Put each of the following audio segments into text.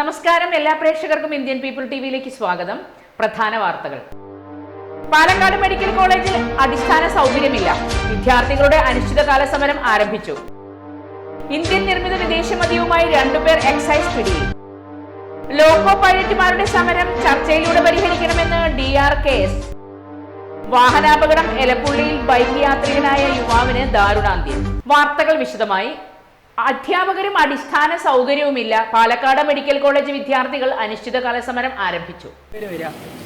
നമസ്കാരം എല്ലാ പ്രേക്ഷകർക്കും ഇന്ത്യൻ പീപ്പിൾ ടിവിയിലേക്ക് സ്വാഗതം. പ്രധാന വാർത്തകൾ. പാലക്കാട് മെഡിക്കൽ കോളേജിൽ അടിസ്ഥാന സൗകര്യമില്ല. വിദ്യാർത്ഥികളുടെ അനിശ്ചിതകാല സമരം ആരംഭിച്ചു. ഇന്ത്യൻ നിർമ്മിത വിദേശ മതിയുമായി രണ്ടുപേർ എക്സൈസ് പിടിയിൽ. ലോക്കോ പൈലറ്റുമാരുടെ സമരം ചർച്ചയിലൂടെ പരിഹരിക്കണമെന്ന് ഡി ആർ കെ എസ്. വാഹനാപകടം എലപ്പുള്ളിയിൽ ബൈക്ക് യാത്രികനായ യുവാവിന് ദാരുണാന്ത്യം. വാർത്തകൾ വിശദമായി. അധ്യാപകരും അടിസ്ഥാന സൗകര്യവുമില്ല. പാലക്കാട് മെഡിക്കൽ കോളേജ് വിദ്യാർത്ഥികൾ അനിശ്ചിതകാല സമരം ആരംഭിച്ചു.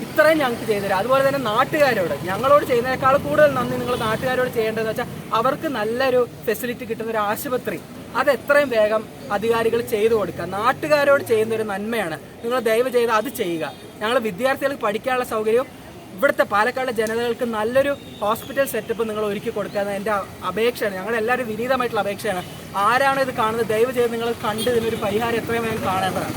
ഇത്രയും ഞങ്ങൾക്ക് ചെയ്തുതരാം അതുപോലെ തന്നെ നാട്ടുകാരോട്. ഞങ്ങളോട് ചെയ്യുന്നതിനേക്കാൾ കൂടുതൽ നന്ദി നിങ്ങൾ നാട്ടുകാരോട് ചെയ്യേണ്ടതെന്ന് വെച്ചാൽ അവർക്ക് നല്ലൊരു ഫെസിലിറ്റി കിട്ടുന്ന ഒരു ആശുപത്രി. അത് എത്രയും വേഗം അധികാരികൾ ചെയ്തു കൊടുക്കുക. നാട്ടുകാരോട് ചെയ്യുന്ന ഒരു നന്മയാണ്. നിങ്ങൾ ദയവ് ചെയ്ത് അത് ചെയ്യുക. ഞങ്ങൾ വിദ്യാർത്ഥികൾക്ക് പഠിക്കാനുള്ള സൗകര്യവും ഇവിടുത്തെ പാലക്കാട് ജനതകൾക്ക് നല്ലൊരു ഹോസ്പിറ്റൽ സെറ്റപ്പ് നിങ്ങൾ ഒരുക്കി കൊടുക്കുക എന്റെ അപേക്ഷയാണ്. ഞങ്ങൾ എല്ലാവരും വിനീതമായിട്ടുള്ള അപേക്ഷയാണ്. ആരാണ് ഇത് കാണുന്നത്? ദയവ് ചെയ്ത് നിങ്ങൾ കണ്ട് ഇതിനൊരു പരിഹാരം എത്രയും വേഗം കാണേണ്ടതാണ്.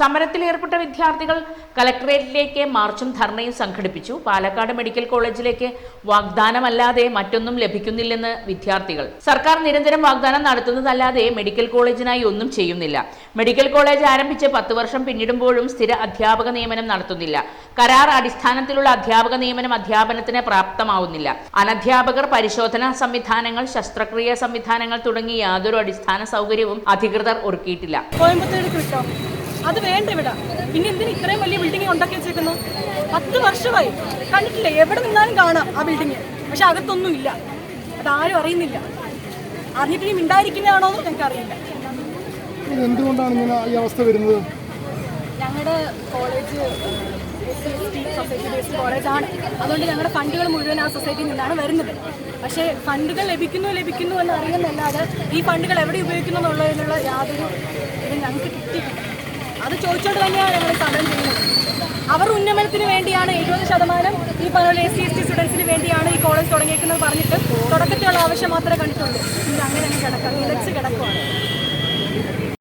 സമരത്തിൽ ഏർപ്പെട്ട വിദ്യാർത്ഥികൾ കലക്ടറേറ്റിലേക്ക് മാർച്ചും ധർണയും സംഘടിപ്പിച്ചു. പാലക്കാട് മെഡിക്കൽ കോളേജിലേക്ക് വാഗ്ദാനമല്ലാതെ മറ്റൊന്നും ലഭിക്കുന്നില്ലെന്ന് വിദ്യാർത്ഥികൾ. സർക്കാർ നിരന്തരം വാഗ്ദാനം നടത്തുന്നതല്ലാതെ മെഡിക്കൽ കോളേജിനായി ഒന്നും ചെയ്യുന്നില്ല. മെഡിക്കൽ കോളേജ് ആരംഭിച്ച് പത്ത് വർഷം പിന്നിടുമ്പോഴും സ്ഥിര അധ്യാപക നിയമനം നടത്തുന്നില്ല. കരാർ അടിസ്ഥാനത്തിലുള്ള അധ്യാപക നിയമനം അധ്യാപനത്തിന് പ്രാപ്തമാവുന്നില്ല. അനധ്യാപകർ പരിശോധനാ സംവിധാനങ്ങൾ ശസ്ത്രക്രിയ സംവിധാനങ്ങൾ തുടങ്ങി യാതൊരു അടിസ്ഥാന സൗകര്യവും അധികൃതർ ഒരുക്കിയിട്ടില്ല. അത് വേണ്ട ഇവിടെ. പിന്നെ എന്തിനു ഇത്രയും വലിയ ബിൽഡിംഗ് ഉണ്ടാക്കി വെച്ചേക്കുന്നു? പത്ത് വർഷമായി കണ്ടിട്ടില്ല? എവിടെ നിന്നാലും കാണാം ആ ബിൽഡിങ് പക്ഷെ അകത്തൊന്നും ഇല്ല. അതാരും അറിയുന്നില്ല. അറിഞ്ഞിട്ട് ഇനി ഉണ്ടായിരിക്കുന്നതാണോ എന്ന് ഞങ്ങൾക്ക് അറിയില്ല. എന്തുകൊണ്ടാണ് ഇങ്ങനെ ഈ അവസ്ഥ വരുന്നത്? ഞങ്ങളുടെ കോളേജ് സൊസൈറ്റി ബേസ്ഡ് കോളേജാണ് അതുകൊണ്ട് ഞങ്ങളുടെ ഫണ്ടുകൾ മുഴുവൻ ആ സൊസൈറ്റിയിൽ നിന്നാണ് വരുന്നത്. പക്ഷേ ഫണ്ടുകൾ ലഭിക്കുന്നു ലഭിക്കുന്നു എന്ന് അറിയുന്നല്ലാതെ ഈ ഫണ്ടുകൾ എവിടെ ഉപയോഗിക്കുന്നു എന്നുള്ളതിനുള്ള യാതൊരു ഇതും ഞങ്ങൾക്ക് കിട്ടിയിട്ടില്ല. അത് ചോദിച്ചുകൊണ്ട് തന്നെയാണ് ഞങ്ങൾ സമരം ചെയ്യുന്നത്. അവർ ഉന്നമനത്തിന് വേണ്ടിയാണ് എഴുപത് ശതമാനം ഈ പറഞ്ഞ എസ് സി എസ് ടി സ്റ്റുഡൻസിന് വേണ്ടിയാണ് ഈ കോളേജ് തുടങ്ങിയേക്കുന്നത് പറഞ്ഞിട്ട് തുടക്കത്തിലുള്ള ആവശ്യം മാത്രമേ കണ്ടിട്ടുള്ളൂ. ഇത് അങ്ങനെ കിടക്കാം നിലച്ച് കിടക്കുവാണ്.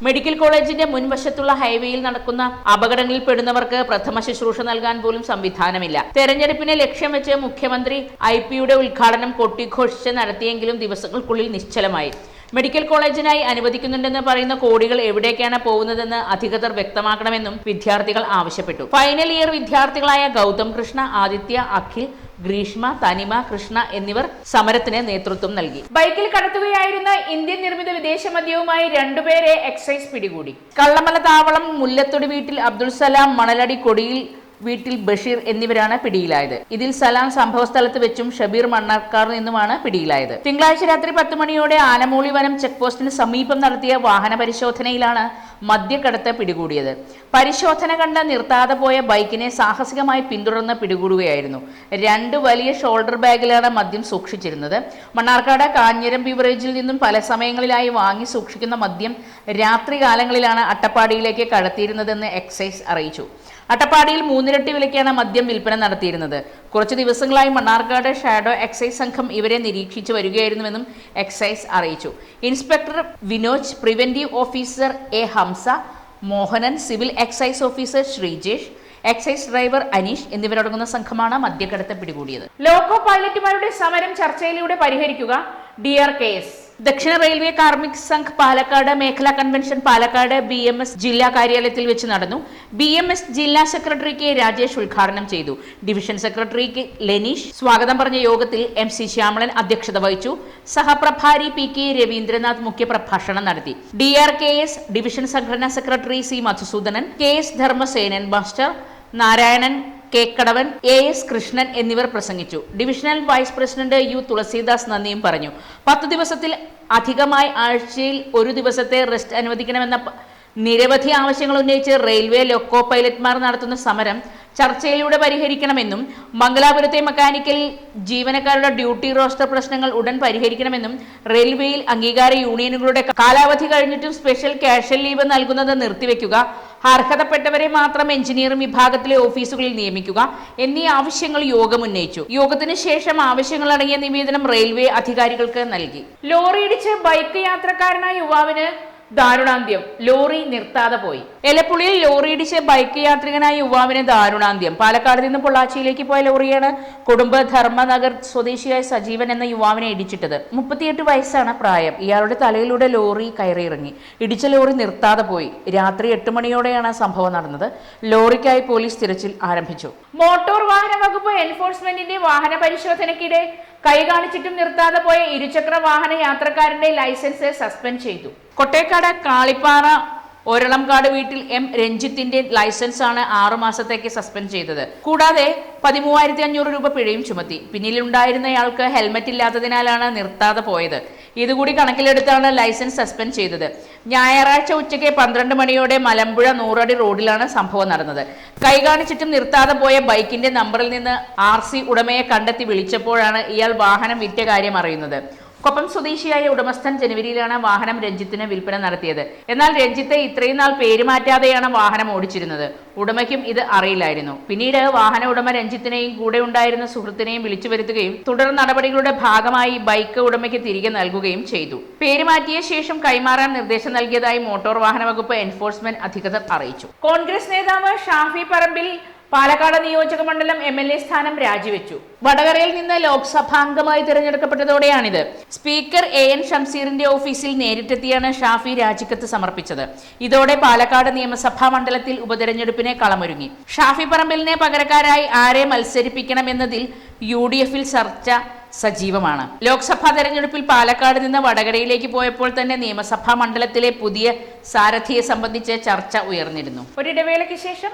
മെഡിക്കൽ കോളേജിന്റെ മുൻവശത്തുള്ള ഹൈവേയിൽ നടക്കുന്ന അപകടങ്ങളിൽ പെടുന്നവർക്ക് പ്രഥമ ശുശ്രൂഷ നൽകാൻ പോലും സംവിധാനമില്ല. തെരഞ്ഞെടുപ്പിനെ ലക്ഷ്യം വെച്ച് മുഖ്യമന്ത്രി ഐ പിയുടെ ഉദ്ഘാടനം കൊട്ടിഘോഷിച്ച് നടത്തിയെങ്കിലും ദിവസങ്ങൾക്കുള്ളിൽ നിശ്ചലമായി. മെഡിക്കൽ കോളേജിനായി അനുവദിക്കുന്നുണ്ടെന്ന് പറയുന്ന കോടികൾ എവിടേക്കാണ് പോകുന്നതെന്ന് അധികൃതർ വ്യക്തമാക്കണമെന്നും വിദ്യാർത്ഥികൾ ആവശ്യപ്പെട്ടു. ഫൈനൽ ഇയർ വിദ്യാർത്ഥികളായ ഗൗതം കൃഷ്ണ ആദിത്യ അഖിൽ ഗ്രീഷ്മ തനിമ കൃഷ്ണ എന്നിവർ സമരത്തിന് നേതൃത്വം നൽകി. ബൈക്കിൽ കടത്തുകയായിരുന്ന ഇന്ത്യൻ നിർമ്മിത വിദേശ മദ്യവുമായി രണ്ടുപേരെ എക്സൈസ് പിടികൂടി. കള്ളമല താവളം മുല്ലത്തൊടി വീട്ടിൽ അബ്ദുൾ സലാം മണലടി കൊടിയിൽ വീട്ടിൽ ബഷീർ എന്നിവരാണ് പിടിയിലായത്. ഇതിൽ സലാം സംഭവസ്ഥലത്ത് വെച്ചും ഷബീർ മണ്ണാർക്കാർ നിന്നുമാണ് പിടിയിലായത്. തിങ്കളാഴ്ച രാത്രി പത്ത് മണിയോടെ ആനമൂളി വനം ചെക്ക് പോസ്റ്റിന് സമീപം നടത്തിയ വാഹന പരിശോധനയിലാണ് മദ്യക്കടത്ത് പിടികൂടിയത്. പരിശോധന കണ്ട് നിർത്താതെ പോയ ബൈക്കിനെ സാഹസികമായി പിന്തുടർന്ന് പിടികൂടുകയായിരുന്നു. രണ്ട് വലിയ ഷോൾഡർ ബാഗിലാണ് മദ്യം സൂക്ഷിച്ചിരുന്നത്. മണ്ണാർക്കാട് കാഞ്ഞിരം ബിവറേജിൽ നിന്നും പല സമയങ്ങളിലായി വാങ്ങി സൂക്ഷിക്കുന്ന മദ്യം രാത്രികാലങ്ങളിലാണ് അട്ടപ്പാടിയിലേക്ക് കടത്തിയിരുന്നതെന്ന് എക്സൈസ് അറിയിച്ചു. അട്ടപ്പാടിയിൽ മൂന്നിരട്ടി വിലയ്ക്കാണ് മദ്യം വിൽപ്പന നടത്തിയിരുന്നത്. കുറച്ച് ദിവസങ്ങളായി മണ്ണാർക്കാട് ഷാഡോ എക്സൈസ് സംഘം ഇവരെ നിരീക്ഷിച്ചു വരികയായിരുന്നുവെന്നും എക്സൈസ് അറിയിച്ചു. Inspector Vinoj preventive officer A Hamsa Mohanan civil excise officer Sreejesh excise driver Aneesh എന്നിവരടങ്ങുന്ന സംഘമാണ് മദ്യക്കടത്ത് പിടികൂടിയത്. ലോക്കോ പൈലറ്റുമാരുടെ സമരം ചർച്ചയിലൂടെ പരിഹരിക്കുക. കേസ് കെ ദക്ഷിണ റെയിൽവേ കാർമിക് സംഘ് പാലക്കാട് മേഖലാ convention Palakkad B M S ജില്ലാ കാര്യാലയത്തിൽ വെച്ച് നടന്നു. ബി എം എസ് ജില്ലാ സെക്രട്ടറി കെ രാജേഷ് ഉദ്ഘാടനം ചെയ്തു. ഡിവിഷൻ സെക്രട്ടറി കെ ലെനീഷ് സ്വാഗതം പറഞ്ഞ യോഗത്തിൽ എം സി ശ്യാമളൻ അധ്യക്ഷത വഹിച്ചു. സഹപ്രഭാരി പി കെ രവീന്ദ്രനാഥ് മുഖ്യപ്രഭാഷണം നടത്തി. D R K S division സംഘടനാ secretary C Madhusoodanan K S Dharmasenan master Narayanan Kekkadavan A S Krishnan എന്നിവർ പ്രസംഗിച്ചു. Divisional vice president U Thulasidas നന്ദിയും പറഞ്ഞു. പത്ത് ദിവസത്തിൽ അധികമായി ആഴ്ചയിൽ ഒരു ദിവസത്തെ റെസ്റ്റ് അനുവദിക്കണമെന്ന നിരവധി ആവശ്യങ്ങൾ ഉന്നയിച്ച് റെയിൽവേ ലോക്കോ പൈലറ്റ്മാർ നടത്തുന്ന സമരം ചർച്ചയിലൂടെ പരിഹരിക്കണമെന്നും മംഗലാപുരത്തെ മെക്കാനിക്കൽ ജീവനക്കാരുടെ ഡ്യൂട്ടി റോസ്റ്റർ പ്രശ്നങ്ങൾ ഉടൻ പരിഹരിക്കണമെന്നും റെയിൽവേയിൽ അംഗീകാര യൂണിയനുകളുടെ കാലാവധി കഴിഞ്ഞിട്ടും സ്പെഷ്യൽ ക്യാഷൽ ലീവ് നൽകുന്നത് നിർത്തിവെക്കുക അർഹതപ്പെട്ടവരെ മാത്രം എഞ്ചിനീയറിംഗ് വിഭാഗത്തിലെ ഓഫീസുകളിൽ നിയമിക്കുക എന്നീ ആവശ്യങ്ങൾ യോഗം ഉന്നയിച്ചു. യോഗത്തിന് ശേഷം ആവശ്യങ്ങൾ അടങ്ങിയ നിവേദനം റെയിൽവേ അധികാരികൾക്ക് നൽകി. ലോറിയിടിച്ച് ബൈക്ക് യാത്രക്കാരനായ യുവാവിന് ദാരുണാന്ത്യം. ലോറി നിർത്താതെ പോയി. എലപ്പുള്ളിയിൽ ലോറി ഇടിച്ച് ബൈക്ക് യാത്രികനായ യുവാവിന് ദാരുണാന്ത്യം. പാലക്കാട് നിന്ന് പൊള്ളാച്ചിയിലേക്ക് പോയ ലോറിയാണ് കുടുംബ ധർമ്മനഗർ സ്വദേശിയായ സജീവൻ എന്ന യുവാവിനെ ഇടിച്ചിട്ടത്. മുപ്പത്തിയെട്ട് വയസ്സാണ് പ്രായം. ഇയാളുടെ തലയിലൂടെ ലോറി കയറിയിറങ്ങി. ഇടിച്ച ലോറി നിർത്താതെ പോയി. രാത്രി എട്ട് മണിയോടെയാണ് സംഭവം നടന്നത്. ലോറിക്കായി പോലീസ് തിരച്ചിൽ ആരംഭിച്ചു. മോട്ടോർ വാഹന വകുപ്പ് എൻഫോഴ്സ്മെന്റിന്റെ വാഹന പരിശോധനയ്ക്കിടെ കൈ കാണിച്ചിട്ടും നിർത്താതെ പോയ ഇരുചക്ര വാഹന യാത്രക്കാരന്റെ ലൈസൻസ് സസ്പെൻഡ് ചെയ്തു. കൊട്ടേക്കാട് കാളിപ്പാറ ഒരളംകാട് വീട്ടിൽ എം രഞ്ജിത്തിന്റെ ലൈസൻസ് ആണ് ആറു മാസത്തേക്ക് സസ്പെൻഡ് ചെയ്തത്. കൂടാതെ പതിമൂവായിരത്തി അഞ്ഞൂറ് രൂപ പിഴയും ചുമത്തി. പിന്നിലുണ്ടായിരുന്നയാൾക്ക് ഹെൽമറ്റ് ഇല്ലാത്തതിനാലാണ് നിർത്താതെ പോയത്. ഇതുകൂടി കണക്കിലെടുത്താണ് ലൈസൻസ് സസ്പെൻഡ് ചെയ്തത്. ഞായറാഴ്ച ഉച്ചയ്ക്ക് പന്ത്രണ്ട് മണിയോടെ മലമ്പുഴ നൂറടി റോഡിലാണ് സംഭവം നടന്നത്. കൈ കാണിച്ചിട്ടും നിർത്താതെ പോയ ബൈക്കിന്റെ നമ്പറിൽ നിന്ന് ആർ ഉടമയെ കണ്ടെത്തി വിളിച്ചപ്പോഴാണ് ഇയാൾ വാഹനം വിറ്റ കാര്യം അറിയുന്നത്. കൊപ്പം സ്വദേശിയായ ഉടമസ്ഥൻ ജനുവരിയിലാണ് വാഹനം രഞ്ജിത്തിന് വിൽപ്പന നടത്തിയത്. എന്നാൽ രഞ്ജിത്ത് ഇത്രയും നാൾ പേരുമാറ്റാതെയാണ് വാഹനം ഓടിച്ചിരുന്നത്. ഉടമയ്ക്കും ഇത് അറിയില്ലായിരുന്നു. പിന്നീട് വാഹന ഉടമ രഞ്ജിത്തിനെയും കൂടെ ഉണ്ടായിരുന്ന സുഹൃത്തിനെയും വിളിച്ചു വരുത്തുകയും തുടർ നടപടികളുടെ ഭാഗമായി ബൈക്ക് ഉടമയ്ക്ക് തിരികെ നൽകുകയും ചെയ്തു. പേരുമാറ്റിയ ശേഷം കൈമാറാൻ നിർദ്ദേശം നൽകിയതായി മോട്ടോർ വാഹന വകുപ്പ് എൻഫോഴ്സ്മെന്റ് അധികൃതർ അറിയിച്ചു. കോൺഗ്രസ് നേതാവ് ഷാഫി പറമ്പിൽ പാലക്കാട് നിയോജക മണ്ഡലം എം എൽ എ സ്ഥാനം രാജിവെച്ചു. വടകരയിൽ നിന്ന് ലോക്സഭാംഗമായി തിരഞ്ഞെടുക്കപ്പെട്ടതോടെയാണിത്. സ്പീക്കർ എ എൻ ഷംസീറിന്റെ ഓഫീസിൽ നേരിട്ടെത്തിയാണ് ഷാഫി രാജിക്കത്ത് സമർപ്പിച്ചത്. ഇതോടെ പാലക്കാട് നിയമസഭാ മണ്ഡലത്തിൽ ഉപതെരഞ്ഞെടുപ്പിനെ കളമൊരുങ്ങി. ഷാഫി പറമ്പിലിനെ പകരക്കാരായി ആരെ മത്സരിപ്പിക്കണമെന്നതിൽ യു ഡി എഫിൽ ചർച്ച സജീവമാണ്. ലോക്സഭാ തെരഞ്ഞെടുപ്പിൽ പാലക്കാട് നിന്ന് വടകരയിലേക്ക് പോയപ്പോൾ തന്നെ നിയമസഭാ മണ്ഡലത്തിലെ പുതിയ സാരഥിയെ സംബന്ധിച്ച് ചർച്ച ഉയർന്നിരുന്നു. ഒരിടവേളയ്ക്ക് ശേഷം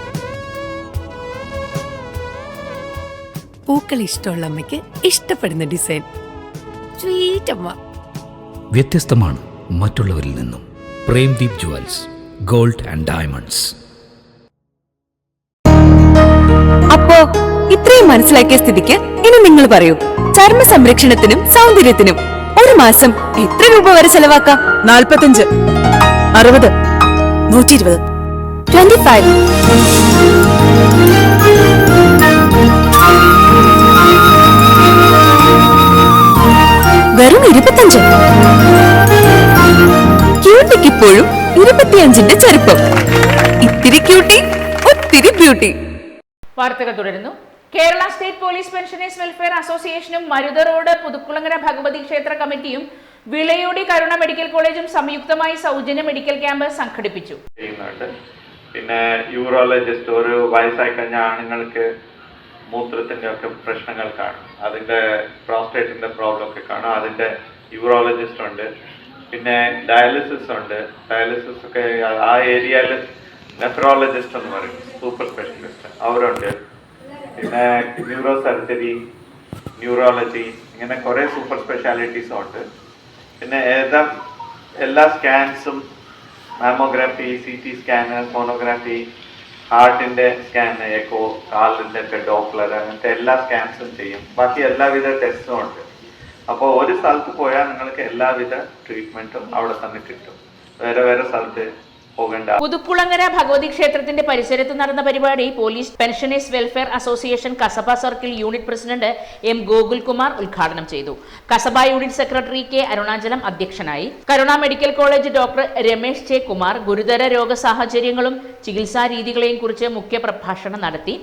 പൂക്കൾ ഇഷ്ടമുള്ള അമ്മയ്ക്ക് ഇഷ്ടപ്പെടുന്ന ഡിസൈൻ. സ്വീറ്റ് അമ്മ. വ്യത്യസ്തമാണ് മറ്റുള്ളവരിൽ നിന്നും. Premdeep Jewels Gold and Diamonds. അപ്പോ ഇത്രയും മനസ്സിലാക്കിയ സ്ഥിതിക്ക് ഇനി നിങ്ങൾ പറയൂ ചർമ്മ സംരക്ഷണത്തിനും സൗന്ദര്യത്തിനും ഒരു മാസം എത്ര രൂപ വരെ ചെലവാക്കാം? നാൽപ്പത്തഞ്ച് അറുപത് നൂറ്റി ഇരുപത് ട്വന്റി ഫൈവ് വെറും ഇരുപത്തഞ്ച്. ക്യൂട്ടിക്ക് ഇപ്പോഴും ഇരുപത്തിയഞ്ചിന്റെ ചെറുപ്പം ഇത്തിരി ക്യൂട്ടി ഒത്തിരി ബ്യൂട്ടി വാർത്തകൾ തുടരുന്നു. Kerala State Police Pensioners Welfare അസോസിയേഷനും മരുത റോഡ് പുതുക്കുളങ്ങര ഭഗവതി ക്ഷേത്ര കമ്മിറ്റിയും വിളയോടി കരുണ മെഡിക്കൽ കോളേജും സംയുക്തമായി സൗജന്യ മെഡിക്കൽ ക്യാമ്പ് സംഘടിപ്പിച്ചു. പിന്നെ യൂറോളജിസ്റ്റ് ഒരു വയസ്സായി കഴിഞ്ഞ ആണുങ്ങൾക്ക് മൂത്രത്തിന്റെ ഒക്കെ പ്രശ്നങ്ങൾ കാണും. അതിന്റെ പ്രോസ്റ്റേറ്റിന്റെ പ്രോബ്ലം ഒക്കെ കാണും. അതിന്റെ യൂറോളജിസ്റ്റ് ഉണ്ട്. പിന്നെ ഡയാലിസിസ് ഉണ്ട്. ഡയാലിസിസ് ഒക്കെ ആ ഏരിയയിൽ നെഫ്രോളജിസ്റ്റ് എന്ന് പറയും. സൂപ്പർ സ്പെഷ്യലിസ്റ്റ് അവരുണ്ട്. പിന്നെ ന്യൂറോ സർജറി ന്യൂറോളജി ഇങ്ങനെ കുറേ സൂപ്പർ സ്പെഷ്യാലിറ്റീസും ഉണ്ട്. പിന്നെ ഏതാ എല്ലാ സ്കാൻസും mammography C T scan sonography ഹാർട്ടിന്റെ സ്കാൻ എക്കോ കാലിന്റെ ഒക്കെ ഡോപ്ലർ അങ്ങനത്തെ എല്ലാ സ്കാൻസും ചെയ്യും. ബാക്കി എല്ലാവിധ ടെസ്റ്റും ഉണ്ട്. അപ്പോൾ ഒരു സ്ഥലത്ത് പോയാൽ നിങ്ങൾക്ക് എല്ലാവിധ ട്രീറ്റ്മെന്റും അവിടെ തന്നെ കിട്ടും. വേറെ വേറെ സ്ഥലത്ത് പോകേണ്ട. പുതുക്കുളങ്ങര ഭഗവതി ക്ഷേത്രത്തിന്റെ പരിസരത്ത് നടന്ന പരിപാടി police pensioners welfare association Kasaba circle unit president M Gokulkumar ഉദ്ഘാടനം ചെയ്തു. Kasaba unit secretary K Arunachalam അധ്യക്ഷനായി. Karuna medical college doctor Ramesh J Kumar ഗുരുതര രോഗ സാഹചര്യങ്ങളും ചികിത്സാ രീതികളെയും കുറിച്ച് മുഖ്യ പ്രഭാഷണം നടത്തി.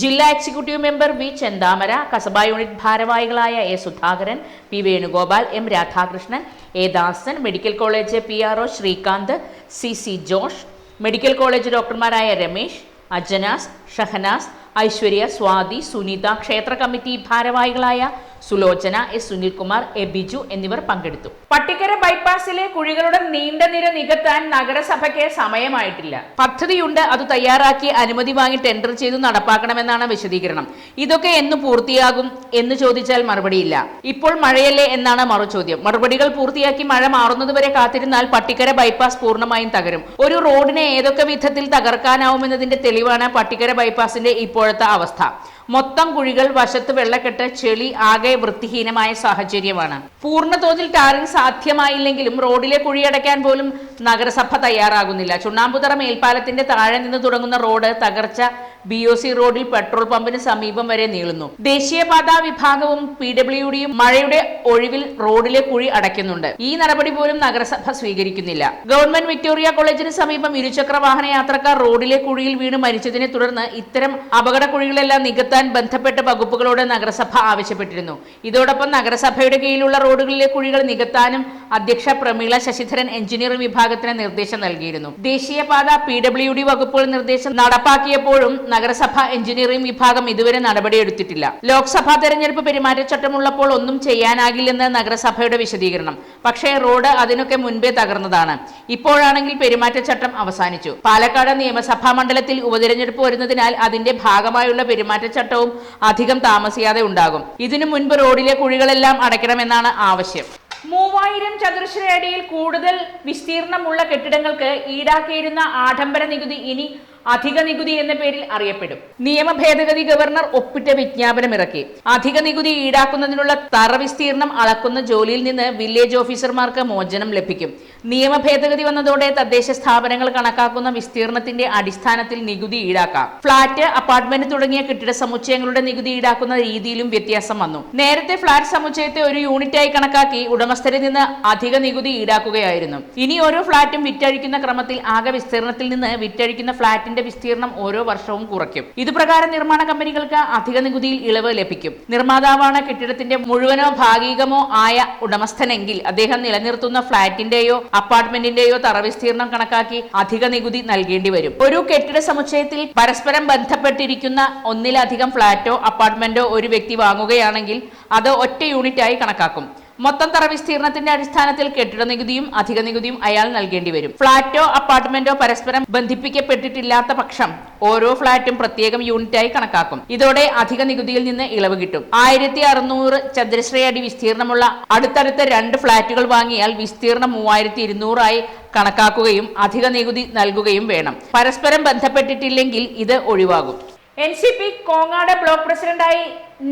ജില്ലാ executive member V Chenthamara Kasaba unit ഭാരവാഹികളായ A Sudhakaran P Venugopal M Radhakrishnan A Dasan medical college P R O Sreekanth C C Josh medical college ഡോക്ടർമാരായ Ramesh Ajanas Shahanas Aishwarya Swathi Sunitha ക്ഷേത്ര കമ്മിറ്റി ഭാരവാഹികളായ സുലോചന എസ്. സുനിൽകുമാർ എ. ബിജു എന്നിവർ പങ്കെടുത്തു. പട്ടിക്കര ബൈപ്പാസിലെ കുഴികളുടെ നീണ്ട നിര നികത്താൻ നഗരസഭയ്ക്ക് സമയമായിട്ടില്ല. പദ്ധതിയുണ്ട്. അത് തയ്യാറാക്കി അനുമതി വാങ്ങി ടെൻഡർ ചെയ്തു നടപ്പാക്കണമെന്നാണ് വിശദീകരണം. ഇതൊക്കെ എന്ന് പൂർത്തിയാകും എന്ന് ചോദിച്ചാൽ മറുപടിയില്ല. ഇപ്പോൾ മഴയല്ലേ എന്നാണ് മറുചോദ്യം മറുപടികൾ പൂർത്തിയാക്കി മഴ മാറുന്നതുവരെ കാത്തിരുന്നാൽ പട്ടിക്കര ബൈപ്പാസ് പൂർണമായും തകരും. ഒരു റോഡിനെ ഏതൊക്കെ വിധത്തിൽ തകർക്കാനാവുമെന്നതിന്റെ തെളിവാണ് പട്ടിക്കര ബൈപ്പാസിന്റെ ഇപ്പോഴത്തെ അവസ്ഥ. മൊത്തം കുഴികൾ വശത്ത് വെള്ളക്കെട്ട് ചെളി ആകെ വൃത്തിഹീനമായ സാഹചര്യമാണ്. പൂർണതോതിൽ ടാറിംഗ് സാധ്യമായില്ലെങ്കിലും റോഡിലെ കുഴിയടയ്ക്കാൻ പോലും നഗരസഭ തയ്യാറാകുന്നില്ല. ചുണ്ണാമ്പുതറ മേൽപ്പാലത്തിന്റെ താഴെ നിന്ന് തുടങ്ങുന്ന റോഡ് തകർച്ച ബി ഒ സി റോഡിൽ പെട്രോൾ പമ്പിന് സമീപം വരെ നീളുന്നു. ദേശീയപാതാ വിഭാഗവും പി ഡബ്ല്യു ഡിയും മഴയുടെ ഒഴിവിൽ റോഡിലെ കുഴി അടയ്ക്കുന്നുണ്ട്. ഈ നടപടി പോലും നഗരസഭ സ്വീകരിക്കുന്നില്ല. ഗവൺമെന്റ് വിക്ടോറിയ കോളേജിന് സമീപം ഇരുചക്ര വാഹന യാത്രക്കാർ റോഡിലെ കുഴിയിൽ വീണ് മരിച്ചതിനെ തുടർന്ന് ഇത്തരം അപകട കുഴികളെല്ലാം നികത്താൻ ബന്ധപ്പെട്ട വകുപ്പുകളോട് നഗരസഭ ആവശ്യപ്പെട്ടിരുന്നു. ഇതോടൊപ്പം നഗരസഭയുടെ കീഴിലുള്ള റോഡുകളിലെ കുഴികൾ നികത്താനും അധ്യക്ഷ പ്രമീള ശശിധരൻ എഞ്ചിനീയറിംഗ് വിഭാഗത്തിന് നിർദ്ദേശം നൽകിയിരുന്നു. ദേശീയപാത പി ഡബ്ല്യു ഡി വകുപ്പുകൾ നിർദ്ദേശം നടപ്പാക്കിയപ്പോഴും നഗരസഭ എഞ്ചിനീയറിംഗ് വിഭാഗം ഇതുവരെ നടപടിയെടുത്തിട്ടില്ല. ലോക്സഭാ തെരഞ്ഞെടുപ്പ് പെരുമാറ്റച്ചട്ടമുള്ളപ്പോൾ ഒന്നും ചെയ്യാനാകില്ലെന്ന് നഗരസഭയുടെ വിശദീകരണം. പക്ഷേ റോഡ് അതിനൊക്കെ മുൻപേ തകർന്നതാണ്. ഇപ്പോഴാണെങ്കിൽ പെരുമാറ്റച്ചട്ടം അവസാനിച്ചു. പാലക്കാട് നിയമസഭാ മണ്ഡലത്തിൽ ഉപതെരഞ്ഞെടുപ്പ് വരുന്നതിനാൽ അതിന്റെ ഭാഗമായുള്ള പെരുമാറ്റച്ചട്ടവും അധികം താമസിയാതെ ഉണ്ടാകും. ഇതിനു മുൻപ് റോഡിലെ കുഴികളെല്ലാം അടയ്ക്കണമെന്നാണ് ആവശ്യം. മൂവായിരം ചതുരശ്ര അടിയിൽ കൂടുതൽ വിസ്തീർണമുള്ള കെട്ടിടങ്ങൾക്ക് ഈടാക്കിയിരുന്ന ആഡംബര നികുതി ഇനി അധിക നികുതി എന്ന പേരിൽ അറിയപ്പെടും. നിയമ ഭേദഗതി ഗവർണർ ഒപ്പിട്ട വിജ്ഞാപനം ഇറക്കി അധിക നികുതി ഈടാക്കുന്നതിനുള്ള തറ വിസ്തീർണം അളക്കുന്ന ജോലിയിൽ നിന്ന് വില്ലേജ് ഓഫീസർമാർക്ക് മോചനം ലഭിക്കും. നിയമ ഭേദഗതി വന്നതോടെ തദ്ദേശ സ്ഥാപനങ്ങൾ കണക്കാക്കുന്ന വിസ്തീർണത്തിന്റെ അടിസ്ഥാനത്തിൽ നികുതി ഈടാക്കാം. ഫ്ളാറ്റ് അപ്പാർട്ട്മെന്റ് തുടങ്ങിയ കെട്ടിട സമുച്ചയങ്ങളുടെ നികുതി ഈടാക്കുന്ന രീതിയിലും വ്യത്യാസം വന്നു. നേരത്തെ ഫ്ളാറ്റ് സമുച്ചയത്തെ ഒരു യൂണിറ്റായി കണക്കാക്കി ഉടമസ്ഥരിൽ നിന്ന് അധിക നികുതി ഈടാക്കുകയായിരുന്നു. ഇനി ഓരോ ഫ്ളാറ്റും വിറ്റഴിക്കുന്ന ക്രമത്തിൽ ആകെ വിസ്തീർണത്തിൽ നിന്ന് വിറ്റഴിക്കുന്ന ഫ്ളാറ്റിന്റെ വിസ്തീർണം ഓരോ വർഷവും കുറയ്ക്കും. ഇതുപ്രകാരം നിർമ്മാണ കമ്പനികൾക്ക് അധിക നികുതിയിൽ ഇളവ് ലഭിക്കും. നിർമ്മാതാവാണ് കെട്ടിടത്തിന്റെ മുഴുവനോ ഭാഗികമോ ആയ ഉടമസ്ഥനെങ്കിൽ അദ്ദേഹം നിലനിർത്തുന്ന ഫ്ളാറ്റിന്റെയോ അപ്പാർട്ട്മെന്റിന്റെയോ തറവിസ്തീർണം കണക്കാക്കി അധിക നികുതി നൽകേണ്ടി വരും. ഒരു കെട്ടിട സമുച്ചയത്തിൽ പരസ്പരം ബന്ധപ്പെട്ടിരിക്കുന്ന ഒന്നിലധികം ഫ്ളാറ്റോ അപ്പാർട്ട്മെന്റോ ഒരു വ്യക്തി വാങ്ങുകയാണെങ്കിൽ അത് ഒറ്റ യൂണിറ്റായി കണക്കാക്കും. മൊത്തം തറ വിസ്തീർണത്തിന്റെ അടിസ്ഥാനത്തിൽ കെട്ടിട നികുതിയും അധിക നികുതിയും അയാൾ നൽകേണ്ടി വരും. ഫ്ളാറ്റോ അപ്പാർട്ട്മെന്റോ പരസ്പരം ബന്ധിപ്പിക്കപ്പെട്ടിട്ടില്ലാത്ത പക്ഷം ഓരോ ഫ്ളാറ്റും പ്രത്യേകം യൂണിറ്റായി കണക്കാക്കും. ഇതോടെ അധിക നികുതിയിൽ നിന്ന് ഇളവ് കിട്ടും. ആയിരത്തി അറുന്നൂറ് ചതുരശ്രയടി വിസ്തീർണമുള്ള അടുത്തടുത്ത രണ്ട് ഫ്ളാറ്റുകൾ വാങ്ങിയാൽ വിസ്തീർണം മൂവായിരത്തി ഇരുന്നൂറായി കണക്കാക്കുകയും അധിക നികുതി നൽകുകയും വേണം. പരസ്പരം ബന്ധപ്പെട്ടിട്ടില്ലെങ്കിൽ ഇത് ഒഴിവാകും. N C P Kongad block പ്രസിഡന്റായി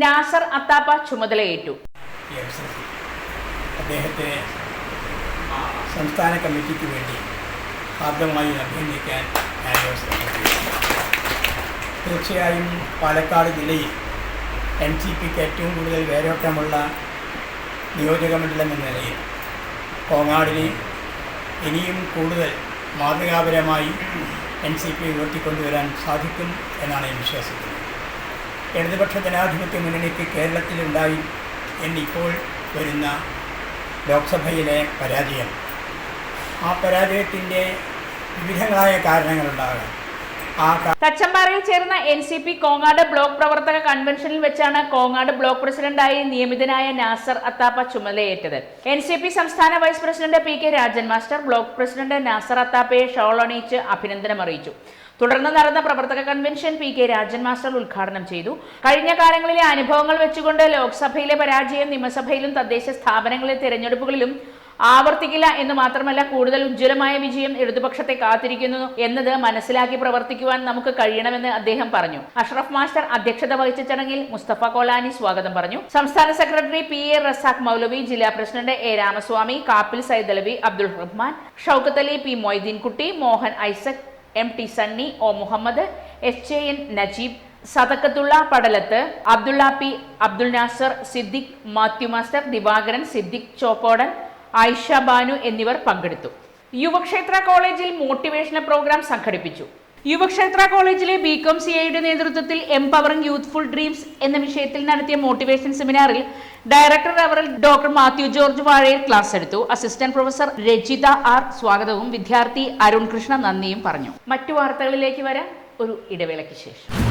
നാസർ അത്താപ്പ ചുമതലയേറ്റു. അദ്ദേഹത്തെ സംസ്ഥാന കമ്മിറ്റിക്ക് വേണ്ടി ഹാർദ്യമായി അഭിനന്ദിക്കാൻ ഞാൻ തീർച്ചയായും പാലക്കാട് ജില്ലയിൽ എൻ സി പിക്ക് ഏറ്റവും കൂടുതൽ വേരോട്ടമുള്ള നിയോജക മണ്ഡലം എന്ന നിലയിൽ കോങ്ങാടിനെ ഇനിയും കൂടുതൽ മാതൃകാപരമായി എൻ സി പി ഉയർത്തിക്കൊണ്ടുവരാൻ സാധിക്കും എന്നാണ് ഞാൻ വിശ്വസിക്കുന്നത്. ഇടതുപക്ഷ ജനാധിപത്യ മുന്നണിക്ക് കേരളത്തിലുണ്ടായി എന്നിപ്പോൾ വരുന്ന ലോക്സഭയിലെ പരാജയം. ആ പരാജയത്തിന്റെ വിവിധങ്ങളായ കാരണങ്ങളുണ്ടാകാം. തച്ചമ്പാറയിൽ ചേർന്ന N C P Kongad block പ്രവർത്തക കൺവെൻഷനിൽ വെച്ചാണ് കോങ്ങാട് ബ്ലോക്ക് പ്രസിഡന്റായി നിയമിതനായ നാസർ അത്താപ്പ ചുമതലയേറ്റത്. എൻ സി പി സംസ്ഥാന vice president P K Rajan master block president Nasar അത്താപ്പയെ ഷോളണിയിച്ച് അഭിനന്ദനം അറിയിച്ചു തുടർന്ന് നടന്ന പ്രവർത്തക convention P K Rajan master ഉദ്ഘാടനം ചെയ്തു. കഴിഞ്ഞ കാലങ്ങളിലെ അനുഭവങ്ങൾ വെച്ചുകൊണ്ട് ലോക്സഭയിലെ പരാജയം നിയമസഭയിലും തദ്ദേശ സ്ഥാപനങ്ങളിലെ തിരഞ്ഞെടുപ്പുകളിലും ആവർത്തിക്കില്ല എന്ന് മാത്രമല്ല കൂടുതൽ ഉജ്ജ്വലമായ വിജയം ഇടതുപക്ഷത്തെ കാത്തിരിക്കുന്നു എന്നത് മനസ്സിലാക്കി പ്രവർത്തിക്കുവാൻ നമുക്ക് കഴിയണമെന്ന് അദ്ദേഹം പറഞ്ഞു. അഷ്റഫ് മാസ്റ്റർ അധ്യക്ഷത വഹിച്ച ചടങ്ങിൽ മുസ്തഫ കോലാനി സ്വാഗതം പറഞ്ഞു. സംസ്ഥാന secretary P A Razak Moulavi ജില്ലാ president A Ramaswamy Kappil Saidalavi Abdul Rahman Shoukath Ali P Moideenkutty Mohan Isaac M T Sunny O Muhammad H A N Najeeb Sadakathulla Padalath Abdulla P Abdul Nasar Siddique Mathew master Divakaran Siddique Choppodan Ayisha Banu എന്നിവർ പങ്കെടുത്തു. യുവക്ഷേത്ര കോളേജിൽ motivational programme സംഘടിപ്പിച്ചു. യുവക്ഷേത്ര കോളേജിലെ B com C ഐയുടെ നേതൃത്വത്തിൽ empowering youthful dreams എന്ന വിഷയത്തിൽ നടത്തിയ മോട്ടിവേഷൻ സെമിനാറിൽ director റവറൽ doctor Mathew George Vazhayil class എടുത്തു. അസിസ്റ്റന്റ് പ്രൊഫസർ രജിത ആർ സ്വാഗതവും വിദ്യാർത്ഥി അരുൺ കൃഷ്ണ നന്ദിയും പറഞ്ഞു. മറ്റു വാർത്തകളിലേക്ക് വരാം ഒരു ഇടവേളയ്ക്ക് ശേഷം.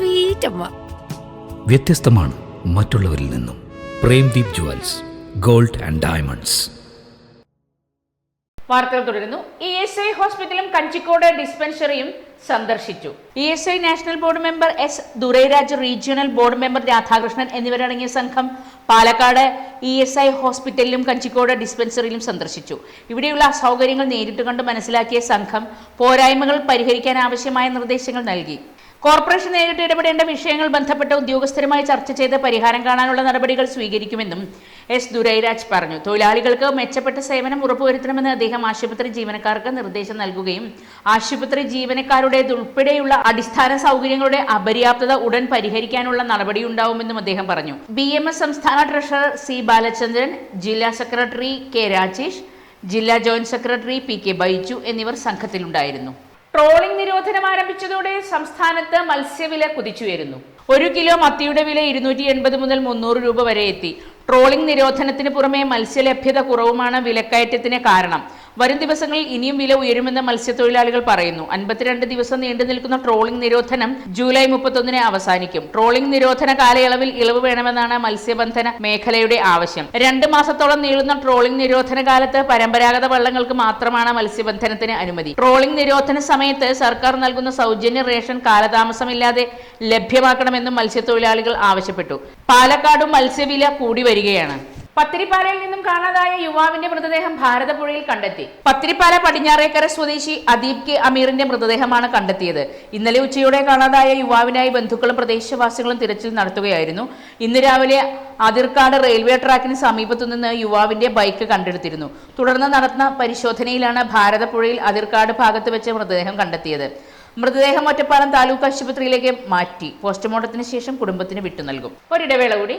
സ്വീറ്റ് അമ്മ വ്യത്യസ്തമാണ് മറ്റുള്ളവരിൽ നിന്നും. Premdeep jewels gold and diamonds. വാർത്തകൾ തുടരുന്നു. ഇ എസ് ഐ ഹോസ്പിറ്റലും കഞ്ചിക്കോട് ഡിസ്പെൻസറിയും സന്ദർശിച്ചു. E S I national board member S Durairaj regional board member Radhakrishnan എന്നിവരടങ്ങിയ സംഘം പാലക്കാട് ഇ എസ് ഐ ഹോസ്പിറ്റലിലും കഞ്ചിക്കോട് ഡിസ്പെൻസറിയിലും സന്ദർശിച്ചു. ഇവിടെയുള്ള അസൗകര്യങ്ങൾ നേരിട്ട് കണ്ട് മനസ്സിലാക്കിയ സംഘം പോരായ്മകൾ പരിഹരിക്കാൻ ആവശ്യമായ നിർദ്ദേശങ്ങൾ നൽകി. കോർപ്പറേഷൻ നേരിട്ട് ഇടപെടേണ്ട വിഷയങ്ങൾ ബന്ധപ്പെട്ട ഉദ്യോഗസ്ഥരുമായി ചർച്ച ചെയ്ത് പരിഹാരം കാണാനുള്ള നടപടികൾ സ്വീകരിക്കുമെന്നും എസ് ദുരൈരാജ് പറഞ്ഞു. തൊഴിലാളികൾക്ക് മെച്ചപ്പെട്ട സേവനം ഉറപ്പുവരുത്തണമെന്ന് അദ്ദേഹം ആശുപത്രി ജീവനക്കാർക്ക് നിർദ്ദേശം നൽകുകയും ആശുപത്രി ജീവനക്കാരുടേതുൾപ്പെടെയുള്ള അടിസ്ഥാന സൗകര്യങ്ങളുടെ അപര്യാപ്തത ഉടൻ പരിഹരിക്കാനുള്ള നടപടിയുണ്ടാവുമെന്നും അദ്ദേഹം പറഞ്ഞു. ബി സംസ്ഥാന ട്രഷറർ സി ബാലചന്ദ്രൻ ജില്ലാ സെക്രട്ടറി കെ രാജേഷ് ജില്ലാ joint secretary P K Baiju എന്നിവർ സംഘത്തിലുണ്ടായിരുന്നു. ട്രോളിംഗ് നിരോധനം ആരംഭിച്ചതോടെ സംസ്ഥാനത്ത് മത്സ്യവില കുതിച്ചുയരുന്നു. ഒരു കിലോ മത്തിയുടെ വില ഇരുന്നൂറ്റി എൺപത് മുതൽ മുന്നൂറ് രൂപ വരെ എത്തി. ട്രോളിംഗ് നിരോധനത്തിന് പുറമെ മത്സ്യലഭ്യത കുറവുമാണ് വിലക്കയറ്റത്തിന് കാരണം. വരും ദിവസങ്ങളിൽ ഇനിയും വില ഉയരുമെന്ന് മത്സ്യത്തൊഴിലാളികൾ പറയുന്നു. അൻപത്തിരണ്ട് ദിവസം നീണ്ടു നിൽക്കുന്ന ട്രോളിംഗ് നിരോധനം ജൂലൈ മുപ്പത്തൊന്നിന് അവസാനിക്കും. ട്രോളിംഗ് നിരോധന കാലയളവിൽ ഇളവ് വേണമെന്നാണ് മത്സ്യബന്ധന മേഖലയുടെ ആവശ്യം. രണ്ട് മാസത്തോളം നീളുന്ന ട്രോളിംഗ് നിരോധന കാലത്ത് പരമ്പരാഗത വള്ളങ്ങൾക്ക് മാത്രമാണ് മത്സ്യബന്ധനത്തിന് അനുമതി. ട്രോളിംഗ് നിരോധന സമയത്ത് സർക്കാർ നൽകുന്ന സൗജന്യ റേഷൻ കാലതാമസമില്ലാതെ ലഭ്യമാക്കണമെന്നും മത്സ്യത്തൊഴിലാളികൾ ആവശ്യപ്പെട്ടു. പാലക്കാടും മത്സ്യവില കൂടി വരികയാണ്. പത്തിരിപ്പാലയിൽ നിന്നും കാണാതായ യുവാവിന്റെ മൃതദേഹം ഭാരതപ്പുഴയിൽ കണ്ടെത്തി. പത്തിരിപ്പാല പടിഞ്ഞാറേക്കര സ്വദേശി അദീപ് കെ അമീറിന്റെ മൃതദേഹമാണ് കണ്ടെത്തിയത്. ഇന്നലെ ഉച്ചയോടെ കാണാതായ യുവാവിനായി ബന്ധുക്കളും പ്രദേശവാസികളും തിരച്ചിൽ നടത്തുകയായിരുന്നു. ഇന്ന് രാവിലെ അതിർക്കാട് റെയിൽവേ ട്രാക്കിന് സമീപത്തു നിന്ന് യുവാവിന്റെ ബൈക്ക് കണ്ടെടുത്തിരുന്നു. തുടർന്ന് നടന്ന പരിശോധനയിലാണ് ഭാരതപ്പുഴയിൽ അതിർക്കാട് ഭാഗത്ത് വെച്ച് മൃതദേഹം കണ്ടെത്തിയത്. മൃതദേഹം ഒറ്റപ്പാലം താലൂക്ക് ആശുപത്രിയിലേക്ക് മാറ്റി. പോസ്റ്റ്മോർട്ടത്തിന് ശേഷം കുടുംബത്തിന് വിട്ടു നൽകും. ഒരിടവേള കൂടി.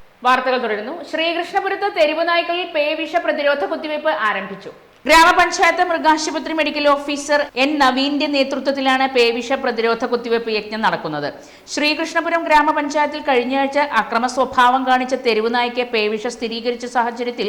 വാർത്തകൾ തുടരുന്നു. ശ്രീകൃഷ്ണപുരത്ത് തെരുവ് നായ്ക്കളിൽ പേവിഷ പ്രതിരോധ കുത്തിവയ്പ് ആരംഭിച്ചു. ഗ്രാമപഞ്ചായത്ത് മൃഗാശുപത്രി മെഡിക്കൽ ഓഫീസർ എൻ നവീന്റെ നേതൃത്വത്തിലാണ് പേവിഷ പ്രതിരോധ കുത്തിവയ്പ് യജ്ഞം നടക്കുന്നത്. ശ്രീകൃഷ്ണപുരം ഗ്രാമപഞ്ചായത്തിൽ കഴിഞ്ഞയാഴ്ച അക്രമ സ്വഭാവം കാണിച്ച തെരുവ് നായ്ക്ക് പേവിഷ സ്ഥിരീകരിച്ച സാഹചര്യത്തിൽ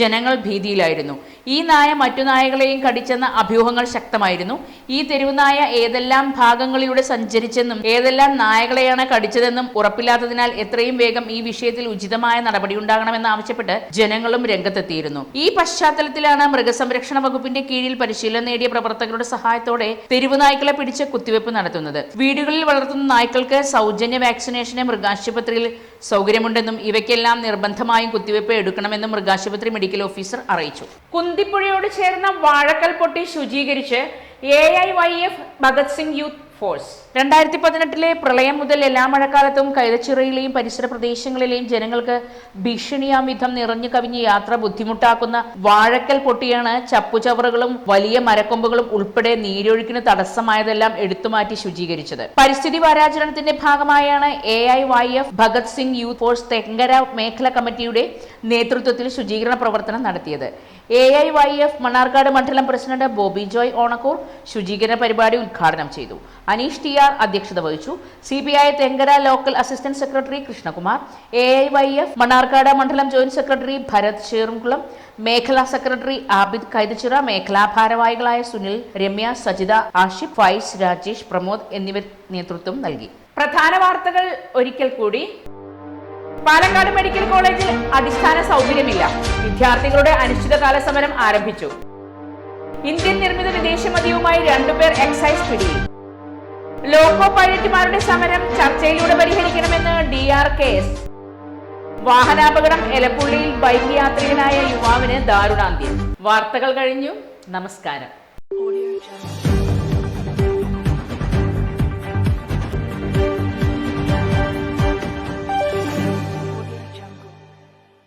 ജനങ്ങൾ ഭീതിയിലായിരുന്നു. ഈ നായ മറ്റു നായകളെയും കടിച്ചെന്ന അഭ്യൂഹങ്ങൾ ശക്തമായിരുന്നു. ഈ തെരുവ് നായ ഏതെല്ലാം ഭാഗങ്ങളിലൂടെ സഞ്ചരിച്ചെന്നും ഏതെല്ലാം നായകളെയാണ് കടിച്ചതെന്നും ഉറപ്പില്ലാത്തതിനാൽ എത്രയും വേഗം ഈ വിഷയത്തിൽ ഉചിതമായ നടപടിയുണ്ടാകണമെന്ന് ആവശ്യപ്പെട്ട് ജനങ്ങളും രംഗത്തെത്തിയിരുന്നു. ഈ പശ്ചാത്തലത്തിലാണ് മൃഗസംരക്ഷണ വകുപ്പിന്റെ കീഴിൽ പരിശീലനം നേടിയ പ്രവർത്തകരുടെ സഹായത്തോടെ തെരുവ് നായ്ക്കളെ പിടിച്ച് കുത്തിവയ്പ് നടത്തുന്നത്. വീടുകളിൽ വളർത്തുന്ന നായ്ക്കൾക്ക് സൗജന്യ വാക്സിനേഷന് മൃഗാശുപത്രിയിൽ സൗകര്യമുണ്ടെന്നും ഇവയ്ക്കെല്ലാം നിർബന്ധമായും കുത്തിവയ്പ് എടുക്കണമെന്നും മൃഗാശുപത്രി മെഡിക്കൽ ഓഫീസർ അറിയിച്ചു. കുന്തിപ്പുഴയോട് ചേർന്ന വാഴക്കൽ പൊട്ടി ശുചീകരിച്ച് A I Y F Bhagat Singh youth force രണ്ടായിരത്തി പതിനെട്ടിലെ പ്രളയം മുതൽ എല്ലാ മഴക്കാലത്തും കൈതച്ചിറയിലെയും പരിസര പ്രദേശങ്ങളിലെയും ജനങ്ങൾക്ക് ഭീഷണിയാം വിധം നിറഞ്ഞു കവിഞ്ഞ് യാത്ര ബുദ്ധിമുട്ടാക്കുന്ന വാഴക്കൽ പൊട്ടിയാണ് ചപ്പുചവറുകളും വലിയ മരക്കൊമ്പുകളും ഉൾപ്പെടെ നീരൊഴുക്കിന് തടസ്സമായതെല്ലാം എടുത്തുമാറ്റി ശുചീകരിച്ചത്. പരിസ്ഥിതി വാരാചരണത്തിന്റെ ഭാഗമായാണ് A I Y F Bhagat Singh youth force Thenkara മേഖല കമ്മിറ്റിയുടെ നേതൃത്വത്തിൽ ശുചീകരണ പ്രവർത്തനം നടത്തിയത്. A I Y F Mannarkkad മണ്ഡലം പ്രസിഡന്റ് ബോബി ജോയ് ഓണക്കൂർ ശുചീകരണ പരിപാടി ഉദ്ഘാടനം ചെയ്തു. അനീഷ് ടി ആർ അധ്യക്ഷത വഹിച്ചു. C P I Thenkara local assistant secretary Krishnakumar. A I Y F Mannarkkad മണ്ഡലം ജോയിന്റ് സെക്രട്ടറി ഭരത് ചേറുംകുളം. മേഖലാ സെക്രട്ടറി ആബിദ് കൈതച്ചിറ മേഖലാ ഭാരവാഹികളായ സുനിൽ രമ്യ സജിത ആഷിഫ് ഫൈസ് രാജേഷ് പ്രമോദ് എന്നിവർ നേതൃത്വം നൽകി. പ്രധാന വാർത്തകൾ ഒരിക്കൽ കൂടി. പാലക്കാട് മെഡിക്കൽ കോളേജിൽ അടിസ്ഥാന സൗകര്യമില്ല. വിദ്യാർത്ഥികളുടെ അനിശ്ചിതകാല സമരം ആരംഭിച്ചു. ഇന്ത്യൻ നിർമ്മിത വിദേശ മതിയുമായി രണ്ടുപേർ എക്സൈസ് പിടിയിൽ. ലോക്കോ പൈലറ്റുമാരുടെ സമരം ചർച്ചയിലൂടെ പരിഹരിക്കണമെന്ന് ഡി ആർ കെ എസ് വാഹനാപകടം എലപ്പുള്ളിയിൽ ബൈക്ക് യാത്രികനായ യുവാവിന് ദാരുണാന്ത്യം. വാർത്തകൾ കഴിഞ്ഞു. നമസ്കാരം.